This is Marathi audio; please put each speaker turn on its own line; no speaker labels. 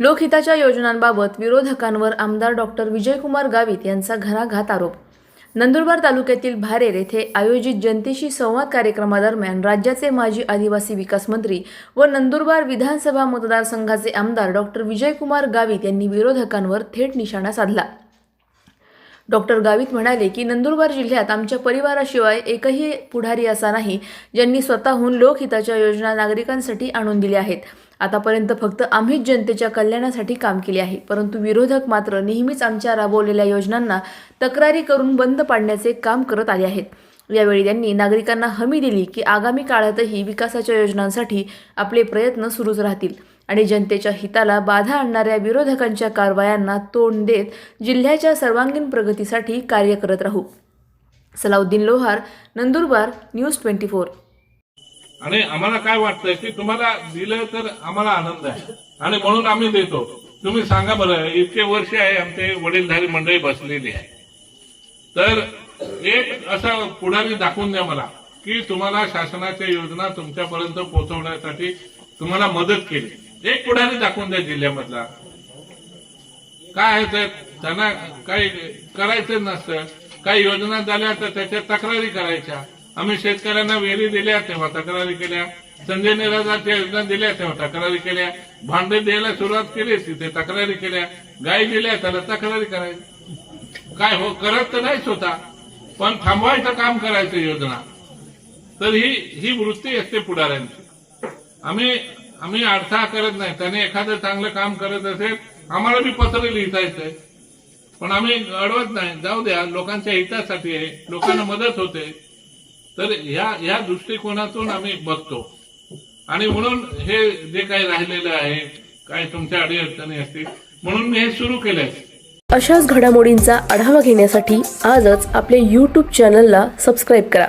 लोकहिताच्या योजनांबाबत विरोधकांवर आमदार डॉक्टर विजयकुमार गावित यांचा घराघात आरोप. नंदुरबार तालुक्यातील भारेर येथे आयोजित जनतेशी संवाद कार्यक्रमादरम्यान राज्याचे माजी आदिवासी विकास मंत्री व नंदुरबार विधानसभा मतदारसंघाचे आमदार डॉक्टर विजयकुमार गावित यांनी विरोधकांवर थेट निशाणा साधला. डॉक्टर गावित म्हणाले की नंदुरबार जिल्ह्यात आमच्या परिवाराशिवाय एकही पुढारी असा नाही ज्यांनी स्वतःहून लोकहिताच्या योजना नागरिकांसाठी आणून दिल्या आहेत. आतापर्यंत फक्त आम्हीच जनतेच्या कल्याणासाठी काम केले आहे. परंतु विरोधक मात्र नेहमीच आमच्या राबवलेल्या योजनांना तक्रारी करून बंद पाडण्याचे काम करत आले आहेत. यावेळी त्यांनी नागरिकांना हमी दिली की आगामी काळातही विकासाच्या योजनांसाठी आपले प्रयत्न सुरूच राहतील आणि जनतेच्या हिताला बाधा आणणाऱ्या विरोधकांच्या कारवायांना तोंड देत जिल्ह्याच्या सर्वांगीण प्रगतीसाठी कार्य करत राहू. Salauddin Lohar Nandurbar news twenty four.
आणि आम्हाला काय वाटतंय की तुम्हाला दिलं तर आम्हाला आनंद आहे. आणि म्हणून आम्ही देतो. तुम्ही सांगा बरं इतके वर्ष आहे आमचे वडीलधारी मंडळी बसलेली आहे. तर एक असा पुढारी दाखवून द्या मला की तुम्हाला शासनाच्या योजना तुमच्यापर्यंत पोहोचवण्यासाठी तुम्हाला मदत केली. एक पुढारी दाखवून द्या जिल्ह्यामधला. काय आहे तर त्यांना काही करायचं नसतं. काही योजना झाल्या तर त्याच्या तक्रारी करायच्या. आम्ही शेतकऱ्यांना विहिरी दिल्या तेव्हा तक्रारी केल्या. संजय निराधारच्या योजना दिल्या तेव्हा तक्रारी केल्या. भांडे द्यायला सुरुवात केली तिथे तक्रारी केल्या. गाय दिल्या त्याला तक्रारी करायची. काय हो करत तर नाहीच होता पण थांबवायचं काम करायचं योजना. तर ही ही वृत्ती असते पुढाऱ्यांची. आम्ही आम्ही अडथळा करत नाही. त्याने एखादं चांगलं काम करत असेल आम्हाला बी पत्र लिहिता येतंय पण आम्ही अडवत नाही. जाऊ द्या लोकांच्या हितासाठी आहे. लोकांना मदत होते. तर या या दृष्टिकोनातून आम्ही बघतो. आणि म्हणून हे जे काही राहिलेलं आहे काय तुमच्या अडीअडचणी असतील म्हणून मी हे सुरू केलंय.
अशाच घडामोडींचा आढावा घेण्यासाठी आजच आपल्या यूट्यूब चॅनलला सबस्क्राईब करा.